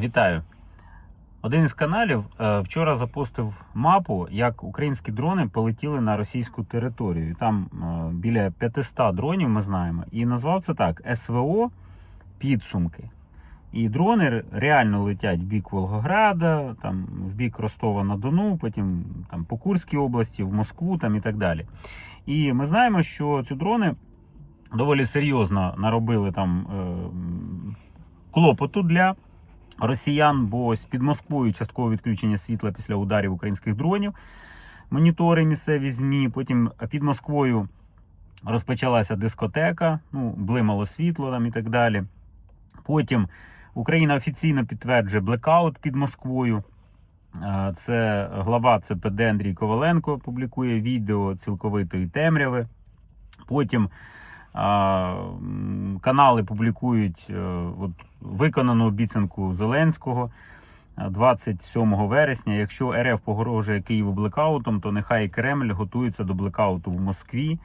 Вітаю. Один із каналів е, вчора запостив мапу, як українські дрони полетіли на російську територію. Там е, біля 500 дронів ми знаємо. І назвав це так: СВО підсумки. І дрони реально летять в бік Волгограда, там, в бік Ростова-на-Дону, потім там, по Курській області, в Москву там, і так далі. І ми знаємо, що ці дрони доволі серйозно наробили там е, клопоту для росіян, бо ось під Москвою часткове відключення світла після ударів українських дронів. Монітори місцеві ЗМІ. Потім під Москвою розпочалася дискотека, ну, блимало світло там і так далі. Потім Україна офіційно підтверджує блекаут під Москвою. Е, Це глава ЦПД Андрій Коваленко публікує відео цілковитої темряви. Потім а, канали публікують е, от, виконану обіцянку Зеленського е, 27 вересня. Якщо РФ погрожує Києву блекаутом, то нехай Кремль готується до блекауту в Москві.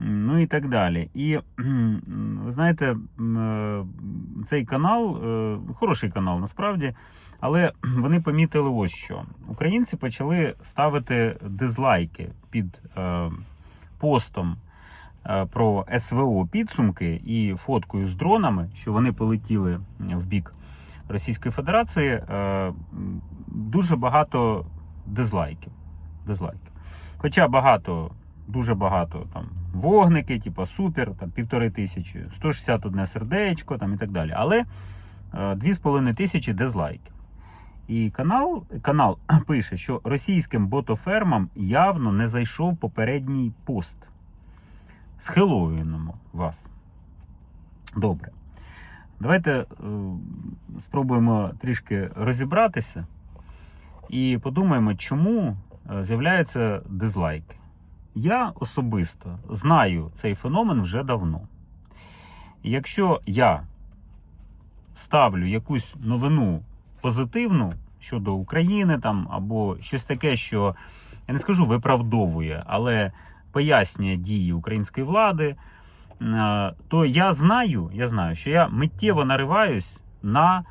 Ну і так далі. І ви знаєте, е, цей канал е, хороший канал насправді, але вони помітили ось що. Українці почали ставити дизлайки під е, постом е, про СВО підсумки і фоткою з дронами, що вони полетіли в бік Російської Федерації. е, Дуже багато дизлайків. дизлайків. Хоча багато, дуже багато там вогники, типу супер, там півтори тисячі, 161 сердечко там і так далі. Але е, 2,5 тисячі дизлайків. І канал, канал пише, що російським ботофермам явно не зайшов попередній пост. Схиловуємо вас. Добре. Давайте е, спробуємо трішки розібратися і подумаємо, чому е, з'являються дизлайки. Я особисто знаю цей феномен вже давно. Якщо я ставлю якусь новину позитивну щодо України там, або щось таке, що я не скажу виправдовує, але пояснює дії української влади, е, то я знаю, я знаю, що я миттєво нариваюсь на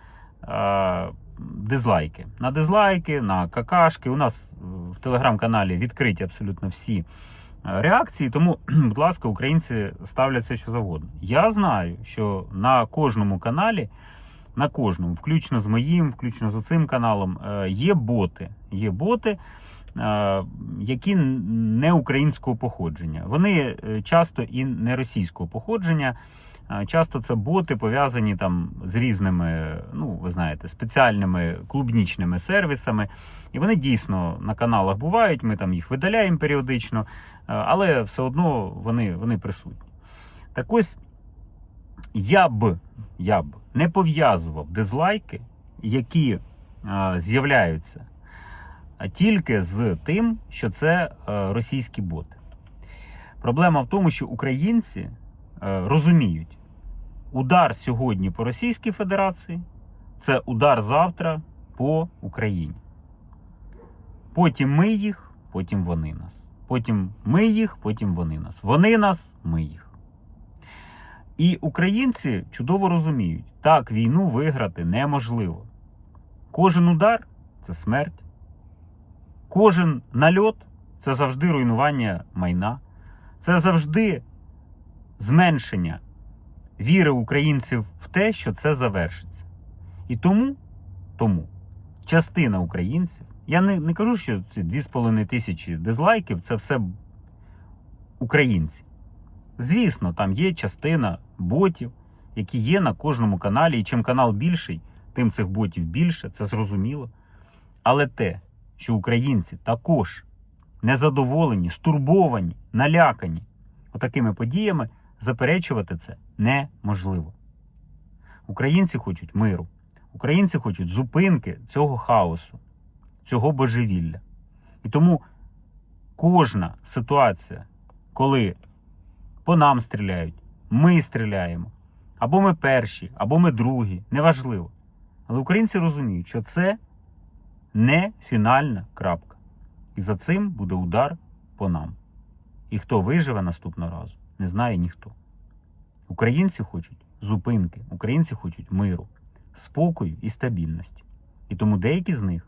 е, дизлайки. На дизлайки, на какашки. У нас в телеграм-каналі відкриті абсолютно всі е, реакції. Тому, будь ласка, українці ставлять все, що завгодно. Я знаю, що на кожному каналі, на кожному, включно з моїм, включно з цим каналом, є боти. Є боти. Е, Які не українського походження, вони е, часто і не російського походження. Е, Часто це боти пов'язані там з різними, ну ви знаєте, спеціальними клубнічними сервісами. І вони дійсно на каналах бувають. Ми там їх видаляємо періодично, але все одно вони, вони присутні. Так ось я б, я б не пов'язував дизлайки, які з'являються тільки з тим, що це е, російські боти. Проблема в тому, що українці е, розуміють, удар сьогодні по Російській Федерації це удар завтра по Україні. Потім ми їх, потім вони нас. Потім ми їх, потім вони нас. Вони нас, ми їх. І українці чудово розуміють, так війну виграти неможливо. Кожен удар це смерть. Кожен нальот це завжди руйнування майна, це завжди зменшення віри українців в те, що це завершиться. І тому, тому частина українців, я не, не кажу, що ці 2,5 тисячі дизлайків це все українці. Звісно, там є частина ботів, які є на кожному каналі, і чим канал більший, тим цих ботів більше, це зрозуміло. Але те, що українці також незадоволені, стурбовані, налякані отакими подіями, заперечувати це неможливо. Українці хочуть миру, українці хочуть зупинки цього хаосу, цього божевілля. І тому кожна ситуація, коли по нам стріляють, ми стріляємо, або ми перші, або ми другі, неважливо. Але українці розуміють, що це не фінальна крапка. І за цим буде удар по нам. І хто виживе наступного разу, не знає ніхто. Українці хочуть зупинки, українці хочуть миру. спокою і стабільності. І тому деякі з них,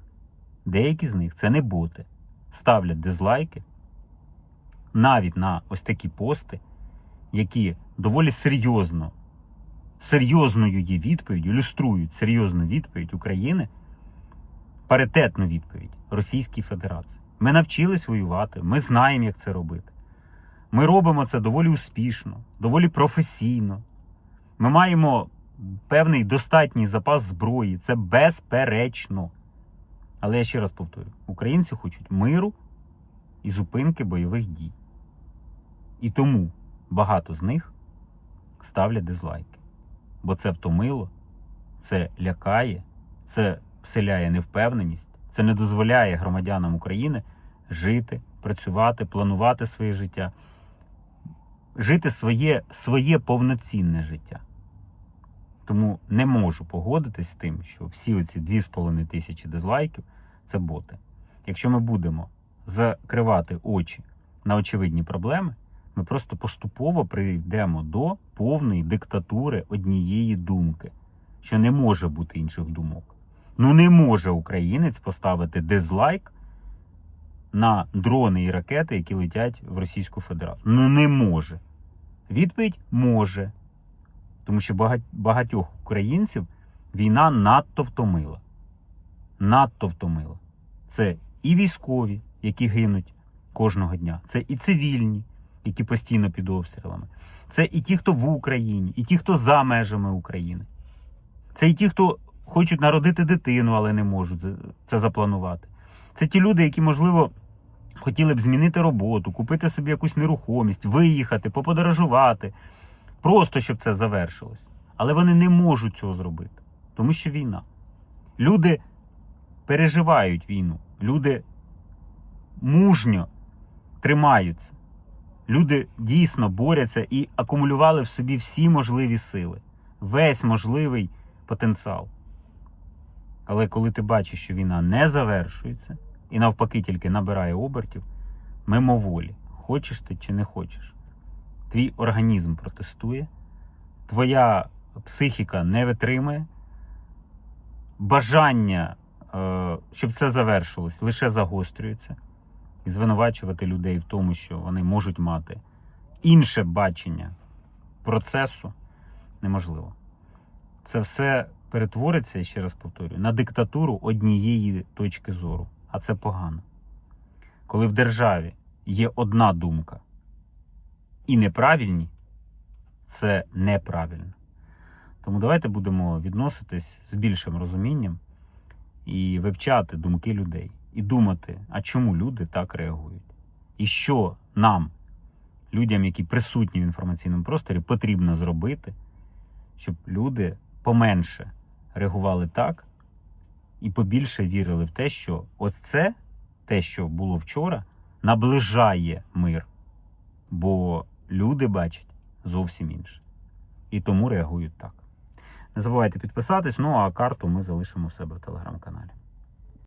деякі з них це не боти, ставлять дизлайки навіть на ось такі пости, які доволі серйозно, серйозною є відповіддю, ілюструють серйозну відповідь України, паритетну відповідь Російській Федерації. Ми навчились воювати, ми знаємо, як це робити. Ми робимо це доволі успішно, доволі професійно. Ми маємо певний достатній запас зброї, це безперечно. Але я ще раз повторю: українці хочуть миру і зупинки бойових дій. І тому багато з них ставлять дизлайки. Бо це втомило, це лякає, це вселяє невпевненість, це не дозволяє громадянам України жити, працювати, планувати своє життя, жити своє, своє повноцінне життя. Тому не можу погодитись з тим, що всі оці 2,5 тисячі дизлайків це боти. Якщо ми будемо закривати очі на очевидні проблеми, ми просто поступово прийдемо до повної диктатури однієї думки, що не може бути інших думок. Ну не може українець поставити дизлайк на дрони і ракети, які летять в Російську Федерацію. Ну не може. Відповідь може. Тому що багатьох українців війна надто втомила. Надто втомила. Це і військові, які гинуть кожного дня, це і цивільні, які постійно під обстрілами. Це і ті, хто в Україні, і ті, хто за межами України. Це і ті, хто хочуть народити дитину, але не можуть це- запланувати. Це ті люди, які, можливо, хотіли б змінити роботу, купити собі якусь нерухомість, виїхати, поподорожувати, просто щоб це завершилось. Але вони не можуть цього зробити, тому що війна. Люди переживають війну, люди мужньо тримаються. Люди дійсно борються і акумулювали в собі всі можливі сили, весь можливий потенціал. Але коли ти бачиш, що війна не завершується і навпаки тільки набирає обертів, мимоволі, хочеш ти чи не хочеш, твій організм протестує, твоя психіка не витримує, бажання, е, щоб це завершилось, лише загострюється. І звинувачувати людей в тому, що вони можуть мати інше бачення процесу, неможливо. Це все перетвориться, я ще раз повторюю, на диктатуру однієї точки зору. А це погано. Коли в державі є одна думка і неправильні, це неправильно. Тому давайте будемо відноситись з більшим розумінням і вивчати думки людей. І думати, а чому люди так реагують? І що нам, людям, які присутні в інформаційному просторі, потрібно зробити, щоб люди поменше реагували так і побільше вірили в те, що оце, те, що було вчора, наближає мир. Бо люди бачать зовсім інше. І тому реагують так. Не забувайте підписатись, ну а карту ми залишимо в себе в телеграм-каналі.